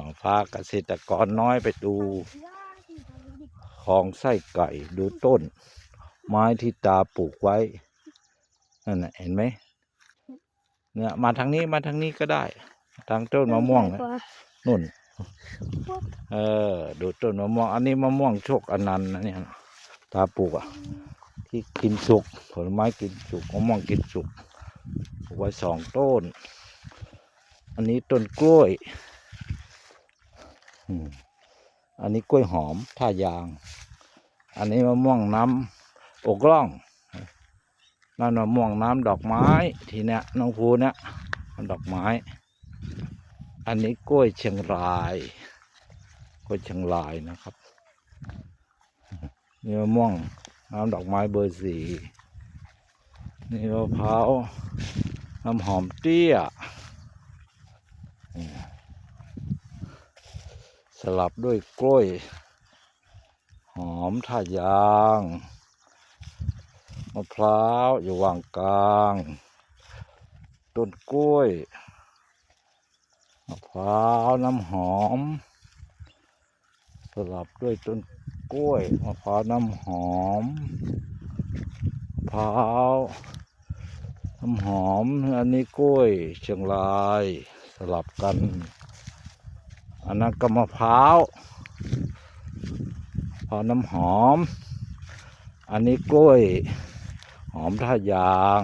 อ่าพาเกษตรกรน้อยไปดูคลองไส้ไก่ดูต้น ไม้ที่ตาปลูกไว้นั่นน่ะเห็นไหมเนี่ยมาทางนี้มาทางนี้ก็ได้ ทางต้นมะม่วงนะนุ่น เออ ดูต้นมะม่วง อันนี้มะม่วงโชคอนันต์นะเนี่ยตาปลูกอะ ที่กินสุก ผลไม้กินสุกมะม่วงกินสุกปลูกไว้สองต้น อันนี้ต้นกล้วย อันนี้กล้วยหอมท่ายาง อันนี้มะม่วงน้ำอกล่องนั่นมะม่วงน้ำดอกไม้ทีเนี้ยน้องภูเนี่ยมันดอกไม้ อันนี้กล้วยเชียงราย กล้วยเชียงรายนะครับนี่มะม่วงน้ำดอกไม้เบอร์สี่นี่มะพร้าวน้ำหอมเตี้ย สลับด้วยกล้วย หอมท่ายาง มะพร้าวอยู่วางกลาง ต้นกล้วย มะพร้าวน้ำหอม สลับด้วยต้นกล้วย มะพร้าวน้ำหอม มะพร้าวน้ำหอม อันนี้กล้วยเชียงรายสลับกัน อันนั้นก็มะพร้าวพร้าวน้ำหอม อันนี้กล้วย หอมท่ายาง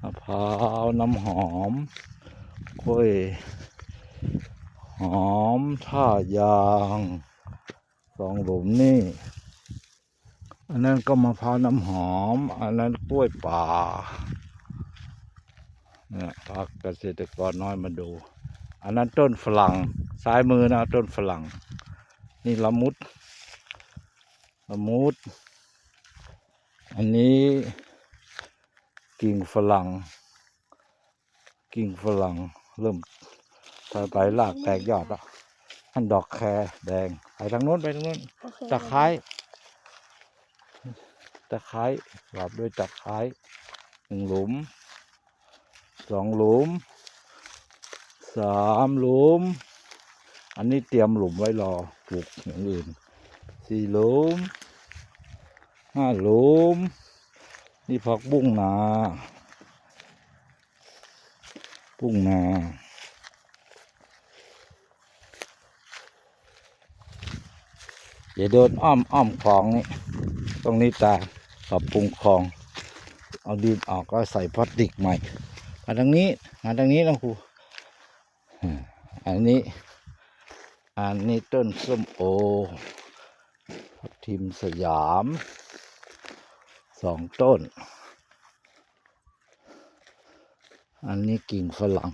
มะพร้าวน้ำหอม กล้วย หอมท่ายางสองหลุมนี่ อันนั้นก็มะพร้าวน้ำหอม อันนั้นกล้วยป่าเนี่ยพาเกษตรกรน้อยมาดู อันนั้นต้นฝรั่ง ซ้ายมือนะต้นฝรั่ง นี่ละมุดละมุด อันนี้กิ่งฝรั่ง กิ่งฝรั่งเริ่มถอยไปลากแตกยอดแล้วอันดอกแครแดงไปทางโน้นไปทางโน้นตะไคร้ตะไคร้หลับด้วยตะไคร้หนึ่งหลุมสองหลุม สามหลุม อันนี้เตรียมหลุมไว้รอปลูกอย่างอื่นสี่หลุมห้าหลุม นี่ผักบุ้งนาบุ้งนาอย่าเดินอ้อมอ้อมคลองนี่ตรงนี้ตาปรับปรุงคลอง เอาดินออกก็ใส่พลาสติกใหม่ มาทางนี้ มาทางนี้นะครู อันนี้ อันนี้ต้นส้มโอทิมสยามสองต้น อันนี้กิ่งฝรั่ง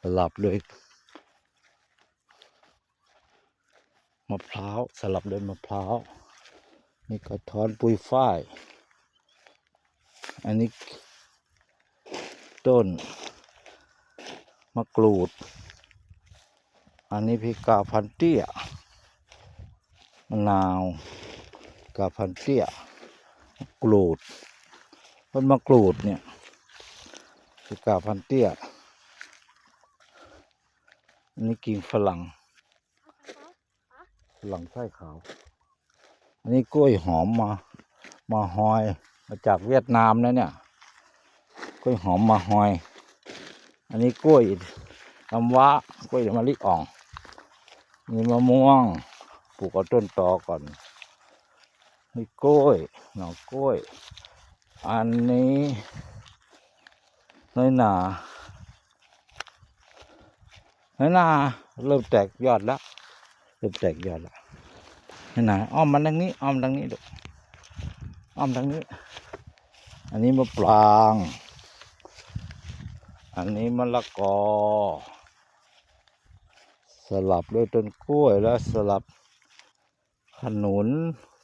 สลับด้วยมะพร้าวสลับด้วยมะพร้าวนี่กระท้อนปุยฝ้าย อันนี้ต้น มะกรูด อันนี้พริกกาพันเตี้ยมะนาวกาพันเตี้ยมะกรูดต้นมะกรูดเนี่ยพริกกาพันเตี้ยอันนี้กิ่งฝรั่งฝรั่งไส้ขาว อันนี้กล้วยหอมมามาฮอยมาจากเวียดนามนะเนี่ยกล้วยหอมมาฮอย อันนี้กล้วยน้ำว้ากล้วยมะลิอ่องนี่มะม่วงปลูกเอาต้นตอก่อนนี่กล้วยหน่อกล้วย อันนี้น้อยหนาน้อยหนาเริ่มแตกยอดแล้วเริ่มแตกยอดแล้วน้อยหนาอ้อมมันทางนี้อ้อมทางนี้ดูอ้อมทางนี้ อันนี้มะปราง อันนี้มะละกอ สลับด้วยต้นกล้วยแล้วสลับขนุน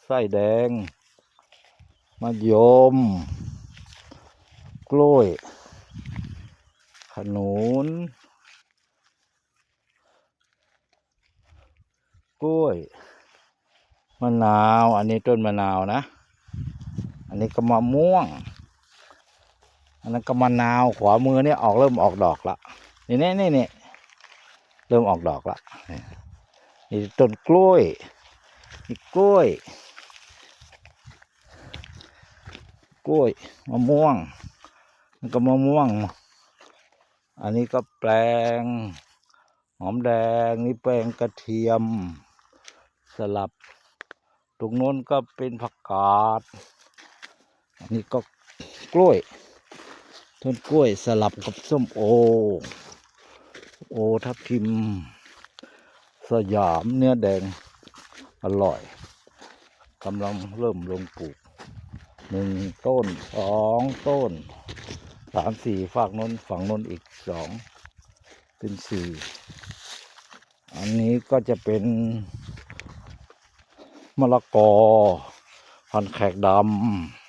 ไส้แดงมะยม กล้วย ขนุน กล้วย มะนาว อันนี้ต้นมะนาวนะ อันนี้ก็มะม่วง อันนั้นก็มะนาวขวามือเนี่ยออกเริ่มออกดอกละนี่นี่นี่นี่เริ่มออกดอกละนี่นี่ต้นกล้วยนี่กล้วย กล้วยมะม่วงมันก็มะม่วง อันนี้ก็แปลงหอมแดงนี่แปลงกระเทียม สลับ ตรงโน้นก็เป็นผักกาด อันนี้ก็กล้วย ต้นกล้วยสลับกับส้มโอ โอทับทิม สยามเนื้อแดง อร่อยกำลังเริ่มลงปลูกหนึ่งต้นสองต้นสามสี่ฝากโน้นฝั่งน้นอีกสองเป็นสี่อันนี้ก็จะเป็น มะละกอพันแขกดำ